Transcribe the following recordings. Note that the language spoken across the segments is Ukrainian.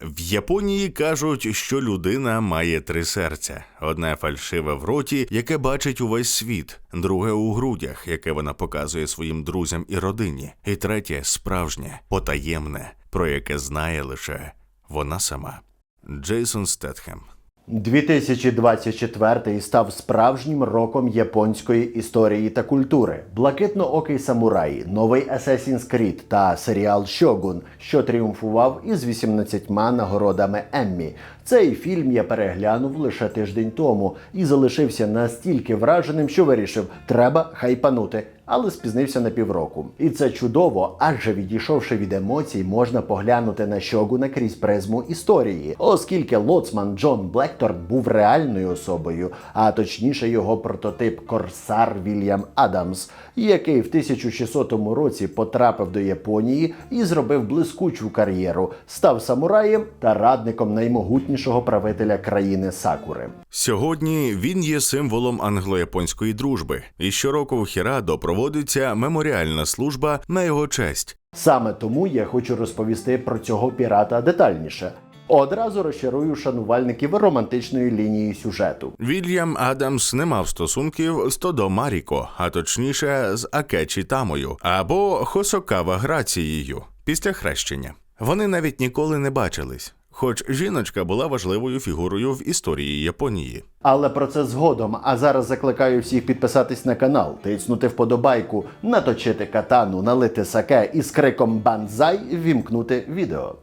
В Японії кажуть, що людина має три серця: одне фальшиве в роті, яке бачить увесь світ, друге у грудях, яке вона показує своїм друзям і родині, і третє справжнє, потаємне, про яке знає лише вона сама. Джейсон Стетхем 2024 став справжнім роком японської історії та культури. Блакитно-окий самурай, новий Assassin's Creed та серіал Шогун, що тріумфував із 18 нагородами Еммі. Цей фільм я переглянув лише тиждень тому і залишився настільки враженим, що вирішив, треба хайпанути. Але спізнився на півроку. І це чудово, адже відійшовши від емоцій, можна поглянути на Шогуна крізь призму історії, оскільки лоцман Джон Блекторн був реальною особою, а точніше його прототип Корсар Вільям Адамс, який в 1600 році потрапив до Японії і зробив блискучу кар'єру, став самураєм та радником наймогутнішого правителя країни Сакури. Сьогодні він є символом англо-японської дружби, і щороку в Хірадо проводиться меморіальна служба на його честь. Саме тому я хочу розповісти про цього пірата детальніше. Одразу розчарую шанувальників романтичної лінії сюжету. Вільям Адамс не мав стосунків з Тодо Маріко, а точніше з Акечі Тамою або Хосокава Грацією після хрещення. Вони навіть ніколи не бачились. Хоч жіночка була важливою фігурою в історії Японії. Але про це згодом. А зараз закликаю всіх підписатись на канал, тиснути вподобайку, наточити катану, налити саке і з криком банзай вімкнути відео.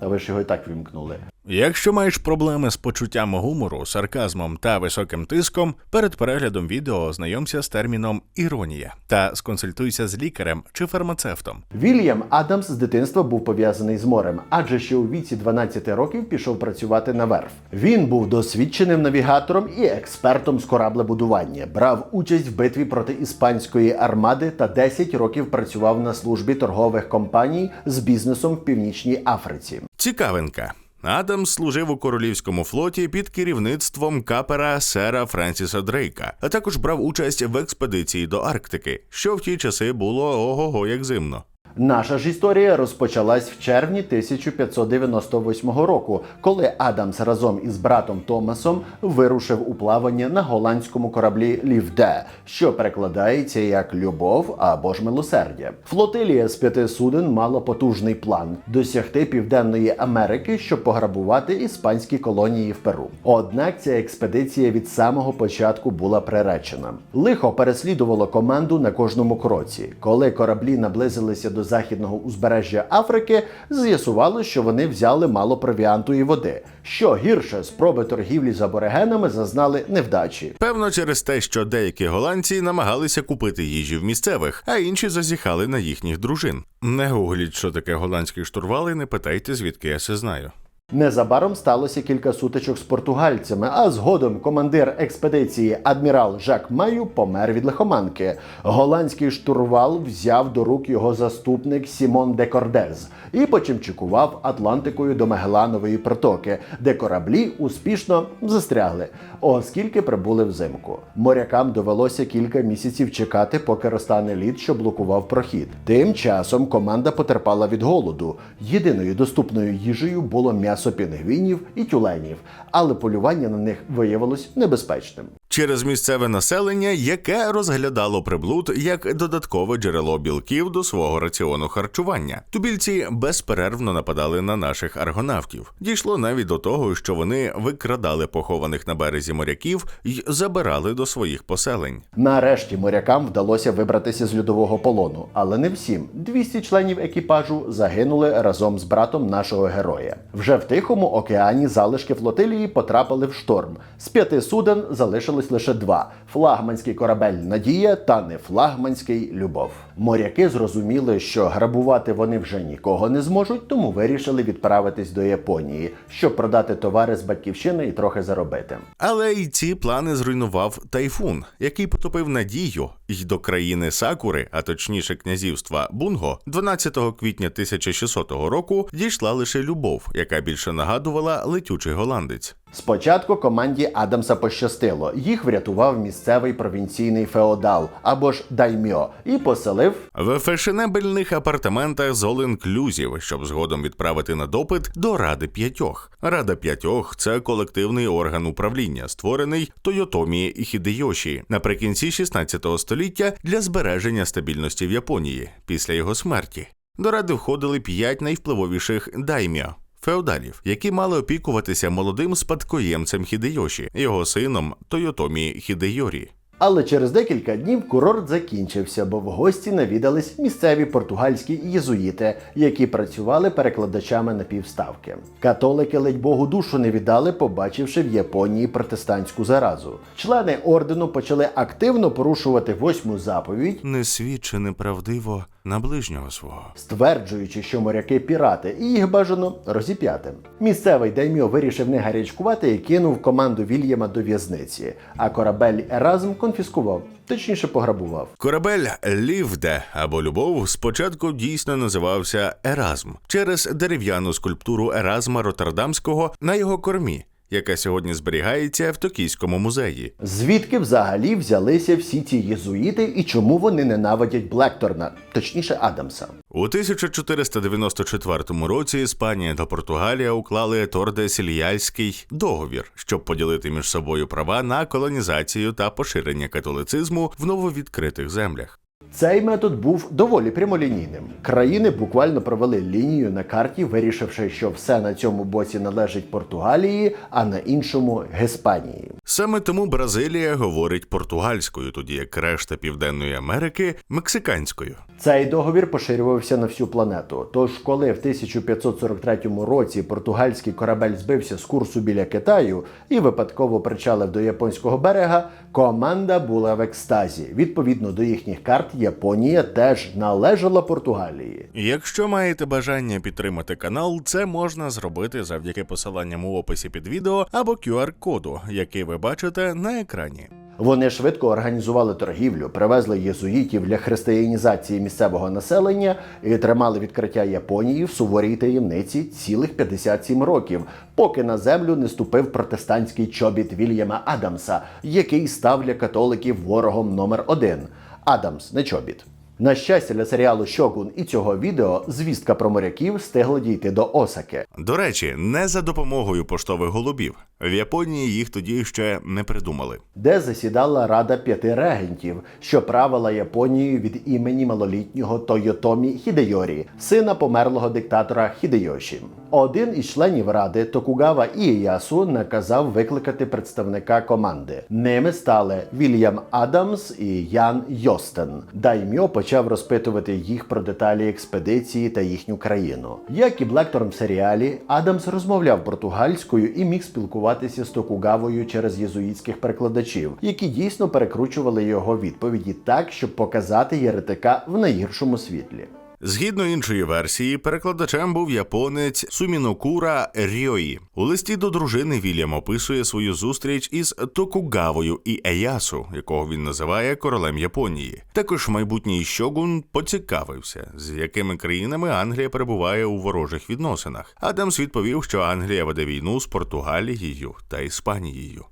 Та ви ж його і так вімкнули. Якщо маєш проблеми з почуттям гумору, сарказмом та високим тиском, перед переглядом відео ознайомся з терміном іронія та сконсультуйся з лікарем чи фармацевтом. Вільям Адамс з дитинства був пов'язаний з морем, адже ще у віці 12 років пішов працювати на верф. Він був досвідченим навігатором і експертом з кораблебудування, брав участь в битві проти іспанської армади та 10 років працював на службі торгових компаній з бізнесом в Північній Африці. Цікавинка. Адамс служив у королівському флоті під керівництвом капера сера Френсіса Дрейка, а також брав участь в експедиції до Арктики, що в ті часи було ого-го як зимно. Наша ж історія розпочалась в червні 1598 року, коли Адамс разом із братом Томасом вирушив у плавання на голландському кораблі Лівде, що перекладається як любов або ж милосердя. Флотилія з п'яти суден мала потужний план досягти Південної Америки, щоб пограбувати іспанські колонії в Перу. Однак ця експедиція від самого початку була приречена. Лихо переслідувало команду на кожному кроці. Коли кораблі наблизилися до західного узбережжя Африки, з'ясувало, що вони взяли мало провіанту і води. Що гірше, спроби торгівлі з аборигенами зазнали невдачі. Певно, через те, що деякі голландці намагалися купити їжі в місцевих, а інші зазіхали на їхніх дружин. Не гугліть, що таке голландські штурвали, не питайте, звідки я це знаю. Незабаром сталося кілька сутичок з португальцями, а згодом командир експедиції адмірал Жак Маю помер від лихоманки. Голландський штурвал взяв до рук його заступник Сімон де Кордез і почимчикував Атлантикою до Магеланової протоки, де кораблі успішно застрягли, оскільки прибули взимку. Морякам довелося кілька місяців чекати, поки розтане лід, що блокував прохід. Тим часом команда потерпала від голоду. Єдиною доступною їжею було м'ясо пінгвінів і тюленів, але полювання на них виявилось небезпечним. Через місцеве населення, яке розглядало приблуд як додаткове джерело білків до свого раціону харчування. Тубільці безперервно нападали на наших аргонавтів. Дійшло навіть до того, що вони викрадали похованих на березі моряків і забирали до своїх поселень. Нарешті морякам вдалося вибратися з льодового полону, але не всім. 200 членів екіпажу загинули разом з братом нашого героя. Вже в Тихому океані залишки флотилії потрапили в шторм. З п'яти суден залишилось лише два: флагманський корабель Надія та нефлагманський Любов. Моряки зрозуміли, що грабувати вони вже нікого не зможуть, тому вирішили відправитись до Японії, щоб продати товари з батьківщини і трохи заробити. Але й ці плани зруйнував тайфун, який потопив надію, й до країни Сакури, а точніше князівства Бунго, 12 квітня 1600 року дійшла лише любов, яка більше нагадувала летючий голландець. Спочатку команді Адамса пощастило. Їх врятував місцевий провінційний феодал або ж даймьо і поселив В фешенебельних апартаментах з all-inclusive, щоб згодом відправити на допит до Ради п'ятьох. Рада п'ятьох це колективний орган управління, створений Тойотомі Хідейоші наприкінці 16 століття для збереження стабільності в Японії після його смерті. До ради входили п'ять найвпливовіших даймьо. Феодалів, які мали опікуватися молодим спадкоємцем Хідейоші, його сином Тойотомі Хідейорі. Але через декілька днів курорт закінчився, бо в гості навідались місцеві португальські єзуїти, які працювали перекладачами на півставки. Католики ледь Богу душу не віддали, побачивши в Японії протестантську заразу. Члени ордену почали активно порушувати восьму заповідь, Не свідчи неправдиво на ближнього свого. стверджуючи, що моряки пірати, і їх бажано розіп'яти. Місцевий даймьо вирішив не гарячкувати і кинув команду Вільяма до в'язниці, а корабель Еразм конфіскував, точніше пограбував. Корабель Лівде або Любов спочатку дійсно називався Еразм через дерев'яну скульптуру Еразма Роттердамського на його кормі, яка сьогодні зберігається в Токійському музеї. Звідки взагалі взялися всі ці єзуїти і чому вони ненавидять Блекторна, точніше Адамса? У 1494 році Іспанія та Португалія уклали Тордесільяльський договір, щоб поділити між собою права на колонізацію та поширення католицизму в нововідкритих землях. Цей метод був доволі прямолінійним. Країни буквально провели лінію на карті, вирішивши, що все на цьому боці належить Португалії, а на іншому Геспанії. Саме тому Бразилія говорить португальською, тоді як решта Південної Америки мексиканською. Цей договір поширювався на всю планету. Тож, коли в 1543 році португальський корабель збився з курсу біля Китаю і випадково причалив до японського берега, команда була в екстазі. Відповідно до їхніх карт, Японія теж належала Португалії. Якщо маєте бажання підтримати канал, це можна зробити завдяки посиланням у описі під відео або QR-коду, який ви бачите на екрані. Вони швидко організували торгівлю, привезли єзуїтів для християнізації місцевого населення і тримали відкриття Японії в суворій таємниці цілих 57 років, поки на землю не ступив протестантський чобіт Вільяма Адамса, який став для католиків ворогом номер один. Адамс, не чобіт. На щастя, для серіалу Щогун і цього відео звістка про моряків встигла дійти до Осаки. До речі, не за допомогою поштових голубів. В Японії їх тоді ще не придумали. де засідала рада п'яти регентів, що правила Японією від імені малолітнього Тойотомі Хідейорі, сина померлого диктатора Хідейоші. Один із членів ради Токугава Ієясу наказав викликати представника команди. Ними стали Вільям Адамс і Ян Йостен. Даймьо почав розпитувати їх про деталі експедиції та їхню країну. Як і Блекторн в серіалі, Адамс розмовляв португальською і міг спілкуватися з Токугавою через єзуїтських перекладачів, які дійсно перекручували його відповіді так, щоб показати єретика в найгіршому світлі. Згідно іншої версії, перекладачем був японець Сумінокура Рьої. У листі до дружини Вільям описує свою зустріч із Токугавою і Еясу, якого він називає королем Японії. Також майбутній щогун поцікавився, з якими країнами Англія перебуває у ворожих відносинах. Адамс відповів, що Англія веде війну з Португалією та Іспанією.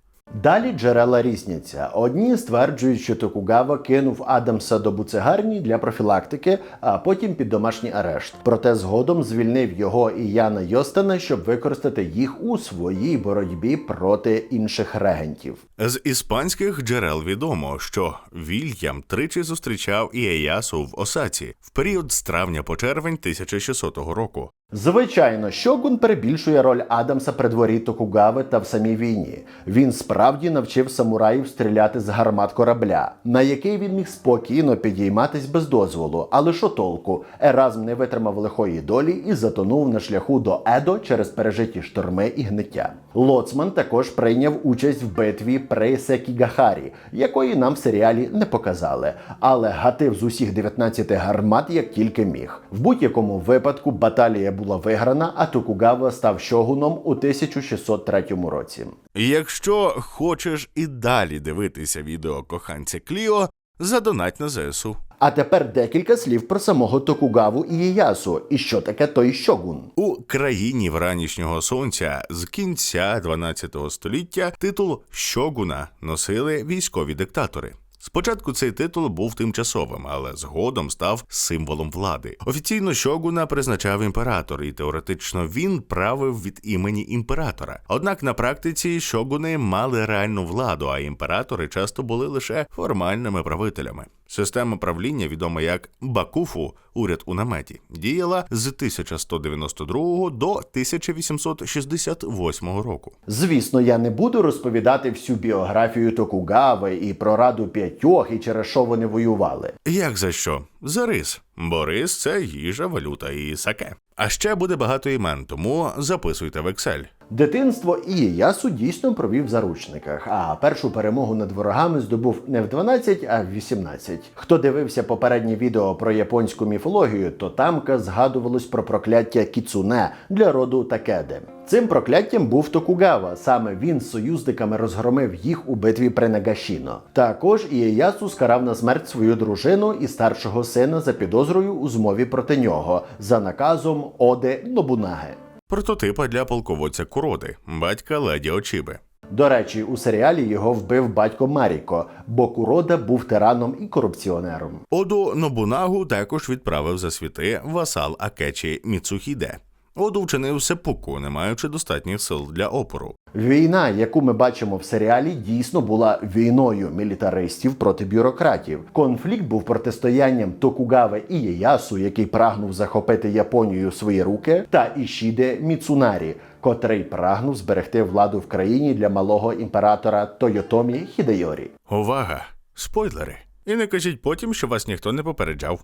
Далі джерела різняться. Одні стверджують, що Токугава кинув Адамса до буцегарні для профілактики, а потім під домашній арешт. Проте згодом звільнив його і Яна Йостена, щоб використати їх у своїй боротьбі проти інших регентів. З іспанських джерел відомо, що Вільям тричі зустрічав Іеясу в Осаці в період з травня по червень 1600 року. Звичайно, Щогун перебільшує роль Адамса при дворі Токугави та в самій війні. Він справді навчив самураїв стріляти з гармат корабля, на який він міг спокійно підійматись без дозволу. Але що толку? Еразм не витримав лихої долі і затонув на шляху до Едо через пережиті шторми і гниття. Лоцман також прийняв участь в битві при Секігахарі, якої нам в серіалі не показали, але гатив з усіх 19 гармат як тільки міг. В будь-якому випадку баталія була виграна, а Токугава став щогуном у 1603 році. Якщо хочеш і далі дивитися відео коханця Кліо, Задонать на ЗСУ. А тепер декілька слів про самого Токугаву Ієясу і що таке той Щогун. У країні вранішнього сонця з кінця 12 століття титул щогуна носили військові диктатори. Спочатку цей титул був тимчасовим, але згодом став символом влади. Офіційно щогуна призначав імператор, і теоретично він правив від імені імператора. Однак на практиці щогуни мали реальну владу, а імператори часто були лише формальними правителями. Система правління, відома як Бакуфу, уряд у наметі, діяла з 1192 до 1868 року. Звісно, я не буду розповідати всю біографію Токугави і про раду п'ятьох, і через що вони воювали. Як за що? За рис. Бо рис – це їжа, валюта і саке. А ще буде багато імен, тому записуйте в Excel. Дитинство і я дійсно провів в заручниках, а першу перемогу над ворогами здобув не в 12, а в 18. Хто дивився попереднє відео про японську міфологію, то тамка згадувалось про прокляття кіцуне для роду Такеде. Цим прокляттям був Токугава. Саме він з союзниками розгромив їх у битві при Нагашіно. Також Ієясу скарав на смерть свою дружину і старшого сина за підозрою у змові проти нього за наказом Оде Нобунаги. Прототипа для полководця Куроди, батька леді Очіби. До речі, у серіалі його вбив батько Маріко, бо Курода був тираном і корупціонером. Оду Нобунагу також відправив за світи васал Акечі Міцухіде. Оду вчинив сепуку, не маючи достатніх сил для опору. Війна, яку ми бачимо в серіалі, дійсно була війною мілітаристів проти бюрократів. Конфлікт був протистоянням Токугави Ієясу, який прагнув захопити Японію в свої руки, та Ішіде Міцунарі, котрий прагнув зберегти владу в країні для малого імператора Тойотомі Хідейорі. Увага! Спойлери! І не кажіть потім, що вас ніхто не попереджав.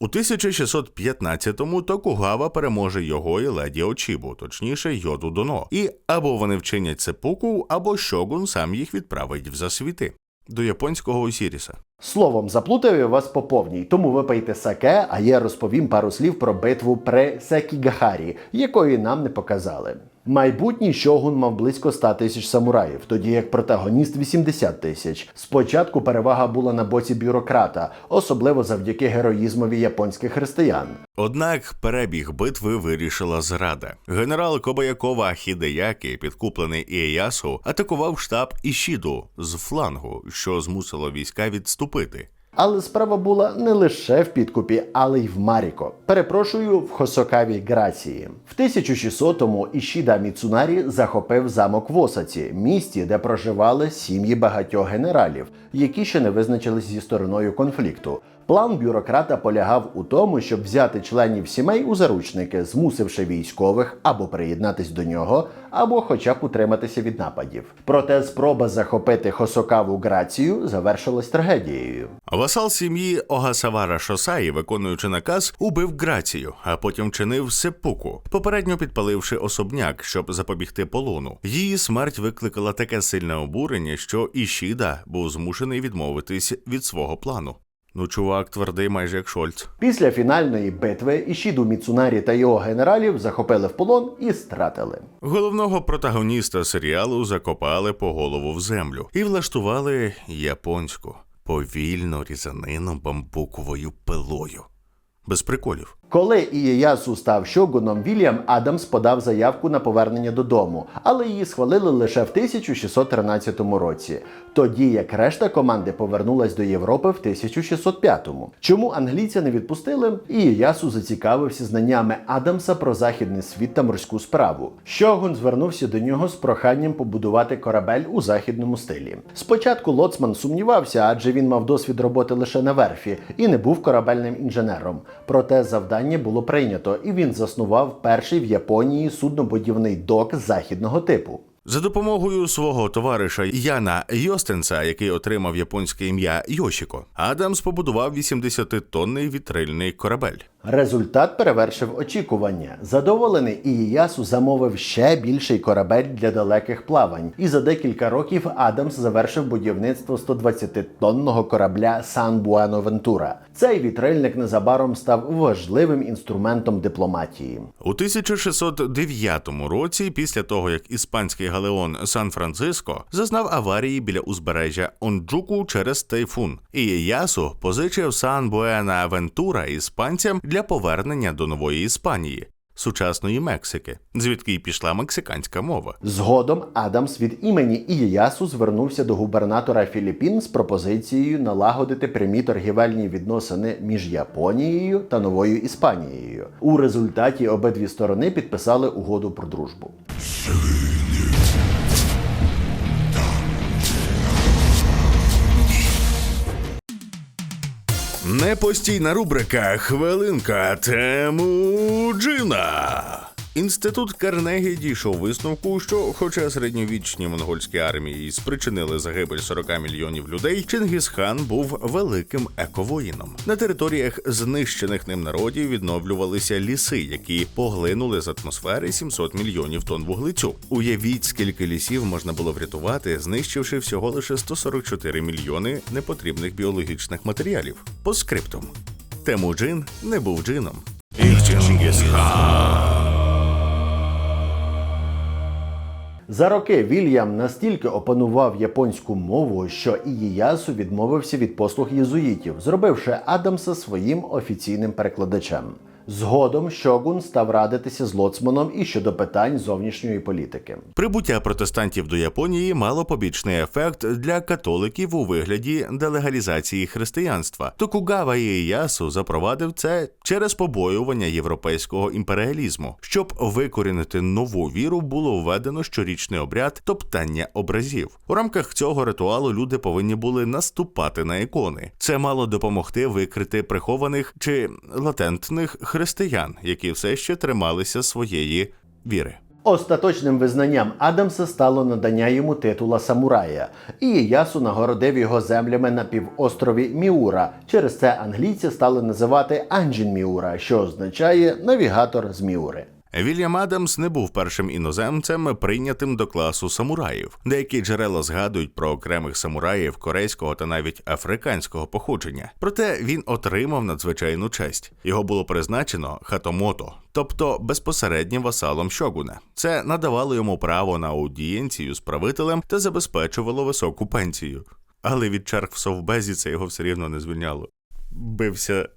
У 1615-му Токугава переможе його і леді Очібу, точніше Йоду Доно. І або вони вчинять сепуку, або Щогун сам їх відправить в засвіти до японського Осіріса. Словом, заплутав я вас по повній, тому випийте саке, а я розповім пару слів про битву при Секігахарі, якої нам не показали. Майбутній щогун мав близько 100 тисяч самураїв, тоді як протагоніст 80 тисяч. Спочатку перевага була на боці бюрократа, особливо завдяки героїзмові японських християн. Однак перебіг битви вирішила зрада. Генерал Кобаякова Хідеякі, підкуплений Ієясу, атакував штаб Ішіду з флангу, що змусило війська відступити. Але справа була не лише в підкупі, але й в Маріко. Перепрошую, в Хосокаві Грації. В 1600-му Ішіда Міцунарі захопив замок в Осаці, місті, де проживали сім'ї багатьох генералів, які ще не визначились зі стороною конфлікту. План бюрократа полягав у тому, щоб взяти членів сімей у заручники, змусивши військових або приєднатись до нього, або хоча б утриматися від нападів. Проте спроба захопити Хосокаву Грацію завершилась трагедією. Васал сім'ї Огасавара Шосаї, виконуючи наказ, убив Грацію, а потім чинив сепуку, попередньо підпаливши особняк, щоб запобігти полону. Її смерть викликала таке сильне обурення, що Ішіда був змушений відмовитись від свого плану. Ну, чувак, твердий, майже як Шольц. Після фінальної битви Ішіду Міцунарі та його генералів захопили в полон і стратили. Головного протагоніста серіалу закопали по голову в землю і влаштували японську повільну різанину бамбуковою пилою. Без приколів. Коли Ієясу став щогуном, Вільям Адамс подав заявку на повернення додому, але її схвалили лише в 1613 році, тоді як решта команди повернулась до Європи в 1605-му. Чому англійця не відпустили? Ієясу зацікавився знаннями Адамса про західний світ та морську справу. Щогун звернувся до нього з проханням побудувати корабель у західному стилі. Спочатку лоцман сумнівався, адже він мав досвід роботи лише на верфі і не був корабельним інженером. Проте завдання було прийнято, і він заснував перший в Японії суднобудівний док західного типу. За допомогою свого товариша Яна Йостенса, який отримав японське ім'я Йошіко, Адамс побудував 80-тонний вітрильний корабель. Результат перевершив очікування. Задоволений Ієясу замовив ще більший корабель для далеких плавань, і за декілька років Адамс завершив будівництво 120-тонного корабля Сан Буенавентура. Цей вітрильник незабаром став важливим інструментом дипломатії. У 1609 році, після того як іспанський галеон Сан-Франциско зазнав аварії біля узбережжя Онджуку через тайфун, Ієясу позичив Сан Буена Авентура іспанцям для повернення до нової Іспанії, сучасної Мексики, звідки й пішла мексиканська мова. Згодом Адамс від імені Ієясу звернувся до губернатора Філіппін з пропозицією налагодити прямі торгівельні відносини між Японією та Новою Іспанією. У результаті обидві сторони підписали угоду про дружбу. Непостійна рубрика Хвилинка Темуджина. Інститут Карнегі дійшов висновку, що, хоча середньовічні монгольські армії спричинили загибель 40 мільйонів людей, Чингісхан був великим ековоїном. На територіях знищених ним народів відновлювалися ліси, які поглинули з атмосфери 700 мільйонів тонн вуглецю. Уявіть, скільки лісів можна було врятувати, знищивши всього лише 144 мільйони непотрібних біологічних матеріалів. По скриптум. Темуджин не був джином. За роки Вільям настільки опанував японську мову, що Ієясу відмовився від послуг єзуїтів, зробивши Адамса своїм офіційним перекладачем. Згодом Щогун став радитися з лоцманом і щодо питань зовнішньої політики. Прибуття протестантів до Японії мало побічний ефект для католиків у вигляді делегалізації християнства. Токугава Ієясу запровадив це через побоювання європейського імперіалізму. Щоб викорінити нову віру, було введено щорічний обряд топтання образів. У рамках цього ритуалу люди повинні були наступати на ікони. Це мало допомогти викрити прихованих чи латентних християн, які все ще трималися своєї віри. Остаточним визнанням Адамса стало надання йому титула самурая, і Єясу нагородив його землями на півострові Міура. Через це англійці стали називати Анджін Міура, що означає навігатор з Міури. Вільям Адамс не був першим іноземцем, прийнятим до класу самураїв. Деякі джерела згадують про окремих самураїв корейського та навіть африканського походження. Проте він отримав надзвичайну честь. Його було призначено хатомото, тобто безпосереднім васалом щогуна. Це надавало йому право на аудієнцію з правителем та забезпечувало високу пенсію. Але від черг в совбезі це його все рівно не звільняло. Бився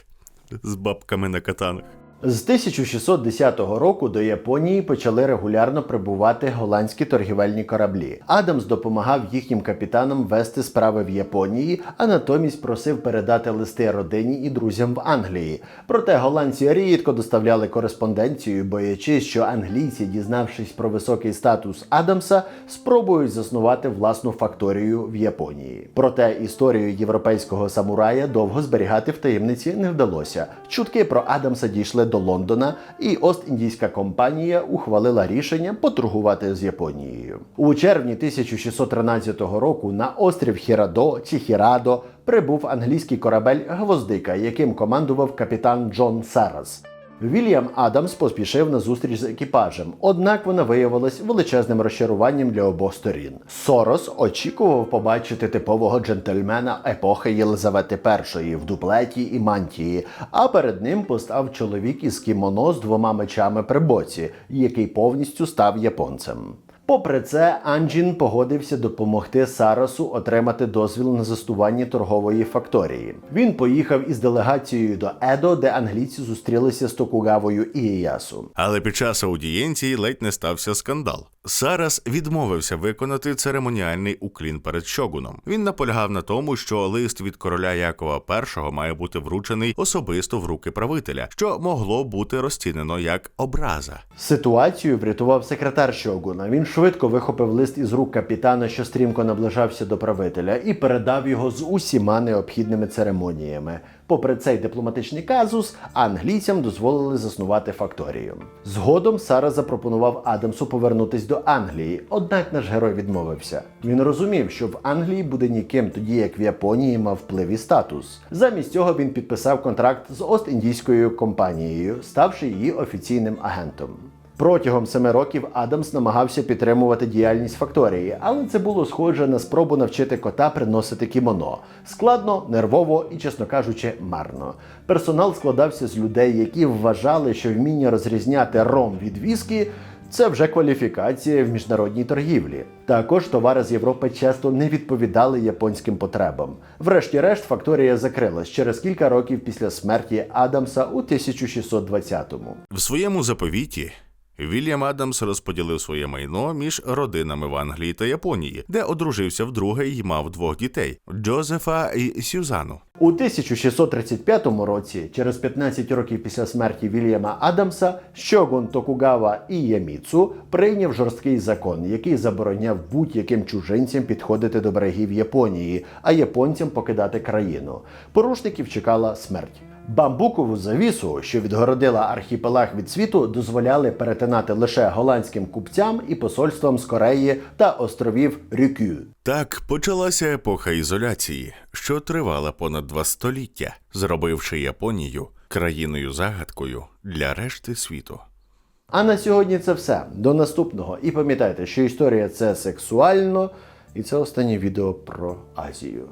з бабками на катанах. З 1610 року до Японії почали регулярно прибувати голландські торгівельні кораблі. Адамс допомагав їхнім капітанам вести справи в Японії, а натомість просив передати листи родині і друзям в Англії. Проте голландці рідко доставляли кореспонденцію, боячись, що англійці, дізнавшись про високий статус Адамса, спробують заснувати власну факторію в Японії. Проте історію європейського самурая довго зберігати в таємниці не вдалося. Чутки про Адамса дійшли до Лондона, і Ост-Індійська компанія ухвалила рішення поторгувати з Японією. У червні 1613 року на острів Хірадо чи Хірадо прибув англійський корабель Гвоздика, яким командував капітан Джон Сарас. Вільям Адамс поспішив на зустріч з екіпажем, однак вона виявилась величезним розчаруванням для обох сторін. Сорос очікував побачити типового джентльмена епохи Єлизавети І в дуплеті і мантії, а перед ним постав чоловік із кімоно з двома мечами при боці, який повністю став японцем. Попри це, Анджін погодився допомогти Сарасу отримати дозвіл на застування торгової факторії. Він поїхав із делегацією до Едо, де англійці зустрілися з Токугавою і Ієясу. Але під час аудієнції ледь не стався скандал. Сарас відмовився виконати церемоніальний уклін перед щогуном. Він наполягав на тому, що лист від короля Якова І має бути вручений особисто в руки правителя, що могло бути розцінено як образа. Ситуацію врятував секретар Щогуна. Він швидко вихопив лист із рук капітана, що стрімко наближався до правителя, і передав його з усіма необхідними церемоніями. Попри цей дипломатичний казус, англійцям дозволили заснувати факторію. Згодом Сара запропонував Адамсу повернутись до Англії, однак наш герой відмовився. Він розумів, що в Англії буде ніким, тоді як в Японії мав вплив і статус. Замість цього він підписав контракт з Ост-Індійською компанією, ставши її офіційним агентом. Протягом семи років Адамс намагався підтримувати діяльність факторії, але це було схоже на спробу навчити кота приносити кімоно. Складно, нервово і, чесно кажучи, марно. Персонал складався з людей, які вважали, що вміння розрізняти ром від віскі це вже кваліфікація в міжнародній торгівлі. Також товари з Європи часто не відповідали японським потребам. Врешті-решт, факторія закрилась через кілька років після смерті Адамса у 1620-му. В своєму заповіті Вільям Адамс розподілив своє майно між родинами в Англії та Японії, де одружився вдруге і мав двох дітей Джозефа і Сюзану. У 1635 році, через 15 років після смерті Вільяма Адамса, Щогун Токугава Ієміцу прийняв жорсткий закон, який забороняв будь-яким чужинцям підходити до берегів Японії, а японцям покидати країну. Порушників чекала смерть. Бамбукову завісу, що відгородила архіпелаг від світу, дозволяли перетинати лише голландським купцям і посольствам з Кореї та островів Рюкю. Так почалася епоха ізоляції, що тривала понад два століття, зробивши Японію країною загадкою для решти світу. А на сьогодні це все. До наступного. І пам'ятайте, що історія це сексуально, і це останнє відео про Азію.